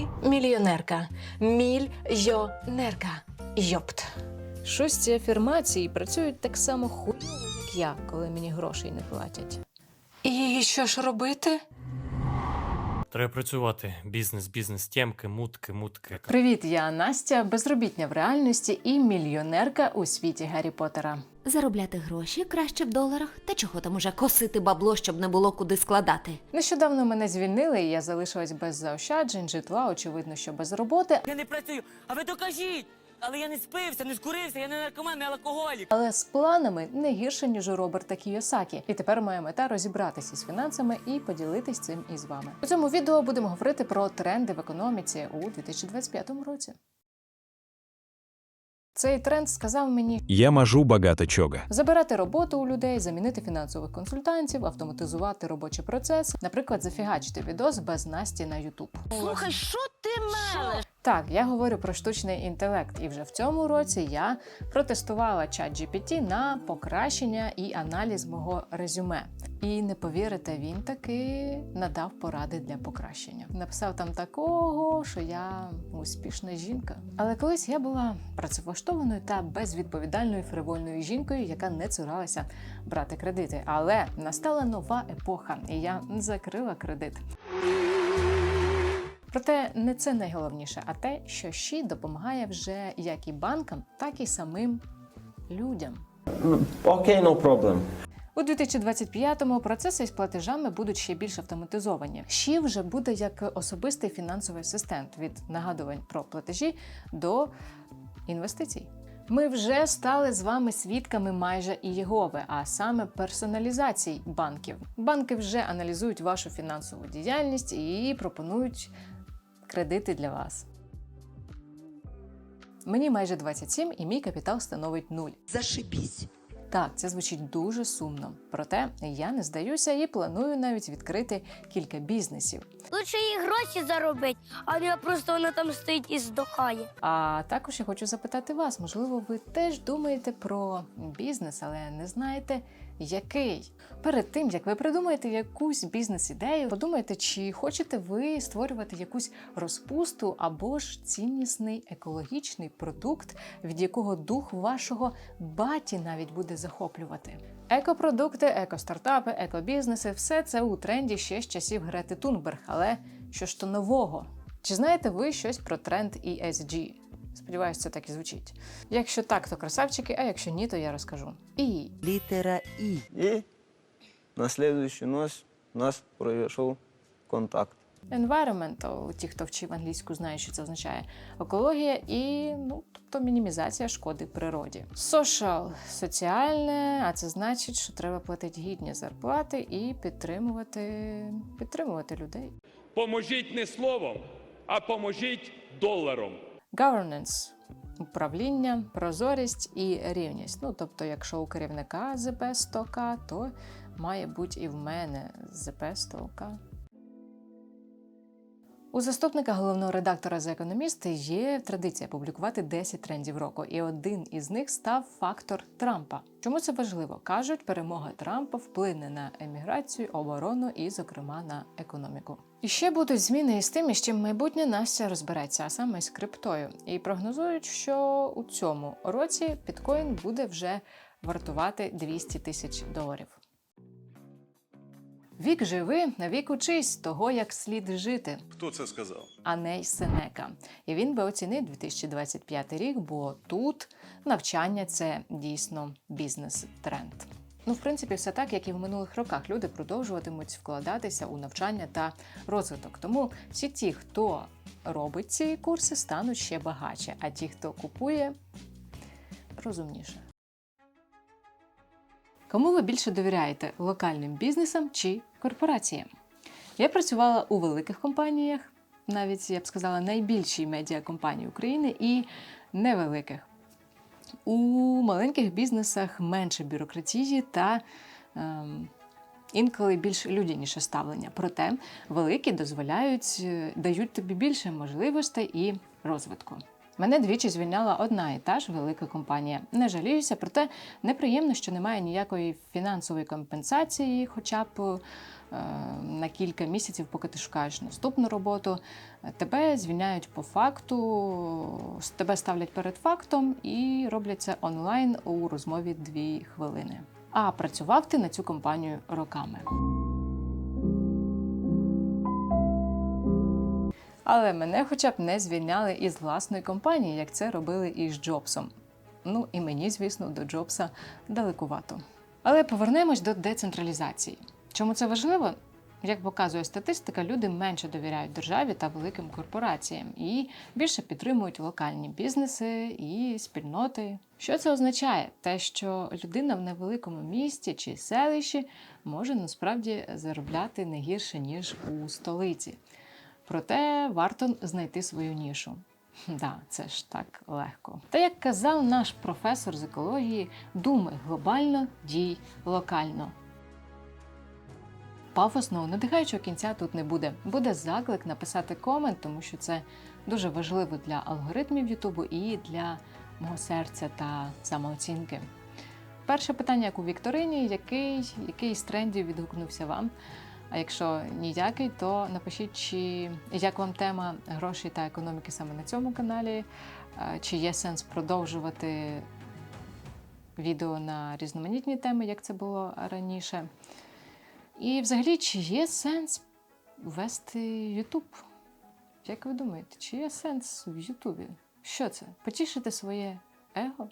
Ти мільйонерка. Мільйонерка. Йопт. Щось ці афірмації працюють так само хуйово, як я, коли мені грошей не платять. І що ж робити? Треба працювати. Бізнес, бізнес, тємки, мутки, мутки. Привіт, я Настя, безробітня в реальності і мільйонерка у світі Гаррі Поттера. Заробляти гроші краще в доларах, та чого там уже косити бабло, щоб не було куди складати. Нещодавно мене звільнили, і я залишилась без заощаджень, житла, очевидно, що без роботи. Я не працюю, а ви докажіть! Але я не спився, не скурився, я не наркоман, не алкоголік. Але з планами не гірше, ніж у Роберта Кіосакі. І тепер моя мета розібратися з фінансами і поділитись цим із вами. У цьому відео будемо говорити про тренди в економіці у 2025 році. Цей тренд сказав мені Я мажу багато чого. забирати роботу у людей, замінити фінансових консультантів, автоматизувати робочі процеси, наприклад, зафігачити відос без Насті на YouTube. Слухай, що ти мелеш? Так, я говорю про штучний інтелект, і вже в цьому році я протестувала чат GPT на покращення і аналіз мого резюме. І не повірите, він таки надав поради для покращення. Написав там такого, що я успішна жінка. Але колись я була працевлаштованою та безвідповідальною фривольною жінкою, яка не цуралася брати кредити. Але настала нова епоха, і я закрила кредит. Проте не це найголовніше, а те, що ЩІ допомагає вже як і банкам, так і самим людям. Okay, no problem. У 2025-му процеси з платежами будуть ще більш автоматизовані. ЩІ вже буде як особистий фінансовий асистент від нагадувань про платежі до інвестицій. Ми вже стали з вами свідками майже і Єгови, а саме персоналізацій банків. Банки вже аналізують вашу фінансову діяльність і пропонують кредити для вас. Мені майже 27 і мій капітал становить нуль. Зашибісь. Так, це звучить дуже сумно. Проте я не здаюся і планую навіть відкрити кілька бізнесів. Лучше їй гроші заробить, а не просто вона там стоїть і здохає. А також я хочу запитати вас, можливо, ви теж думаєте про бізнес, але не знаєте, який. Перед тим як ви придумаєте якусь бізнес-ідею, подумайте, чи хочете ви створювати якусь розпусту або ж ціннісний екологічний продукт, від якого дух вашого баті навіть буде захоплювати. Екопродукти, екостартапи, екобізнеси все це у тренді ще з часів Грети Тунберг. Але що ж то нового? Чи знаєте ви щось про тренд ESG? Сподіваюсь, це так і звучить. Якщо так, то красавчики, а якщо ні, то я розкажу. І Літера І. И на следующую ночь у нас произошел контакт. environmental, ті, хто вчив англійську, знають, що це означає екологія і ну, тобто мінімізація шкоди природі. Social – соціальне, а це значить, що треба платити гідні зарплати і підтримувати, підтримувати людей. Поможіть не словом, а поможіть доларом. Governance – управління, прозорість і рівність. Ну, тобто, якщо у керівника ЗП 100К, то має бути і в мене ЗП 100К. У заступника головного редактора The Economist є традиція публікувати 10 трендів року, і один із них став фактор Трампа. Чому це важливо? кажуть, перемога Трампа вплине на еміграцію, оборону і, зокрема, на економіку. І ще будуть зміни із тим, із чим майбутнє Настя розбереться, а саме з криптою. І прогнозують, що у цьому році біткоін буде вже вартувати 200 тисяч доларів. Вік живи, вік учись того, як слід жити. Хто це сказав? Аней Сенека. І він би оцінив 2025 рік, бо тут навчання це дійсно бізнес-тренд. Ну, в принципі, все так, як і в минулих роках. Люди продовжуватимуть вкладатися у навчання та розвиток. Тому всі ті, хто робить ці курси, стануть ще багатше, а ті, хто купує, розумніше. Кому ви більше довіряєте локальним бізнесам чи корпораціям? Я працювала у великих компаніях, навіть я б сказала, найбільшій медіакомпанії України і невеликих. У маленьких бізнесах менше бюрократії та ем, інколи більш людяніше ставлення. Проте великі дозволяють, е, дають тобі більше можливостей і розвитку. Мене двічі звільняла одна і та ж велика компанія. Не жаліюся, проте неприємно, що немає ніякої фінансової компенсації, хоча б е, на кілька місяців, поки ти шукаєш наступну роботу. Тебе звільняють по факту, тебе ставлять перед фактом і роблять це онлайн у розмові дві хвилини. А працював ти на цю компанію роками. Але мене хоча б не звільняли із власної компанії, як це робили із Джобсом. Ну і мені, звісно, до Джобса далекувато. Але повернемось до децентралізації. Чому це важливо? Як показує статистика, люди менше довіряють державі та великим корпораціям і більше підтримують локальні бізнеси і спільноти. Що це означає? Те, що людина в невеликому місті чи селищі може насправді заробляти не гірше ніж у столиці. Проте варто знайти свою нішу. Да, це ж так легко. Та як казав наш професор з екології, думай глобально, дій локально. Пафосного, надихаючого кінця тут не буде. Буде заклик написати комент, тому що це дуже важливо для алгоритмів Ютубу і для мого серця та самооцінки. Перше питання, як у Вікторині, який, який з трендів відгукнувся вам? А якщо ніякий, то напишіть, чи як вам тема грошей та економіки саме на цьому каналі, е, чи є сенс продовжувати відео на різноманітні теми, як це було раніше. І взагалі, чи є сенс вести YouTube? Як ви думаєте, чи є сенс в Ютубі? Що це? Потішити своє его?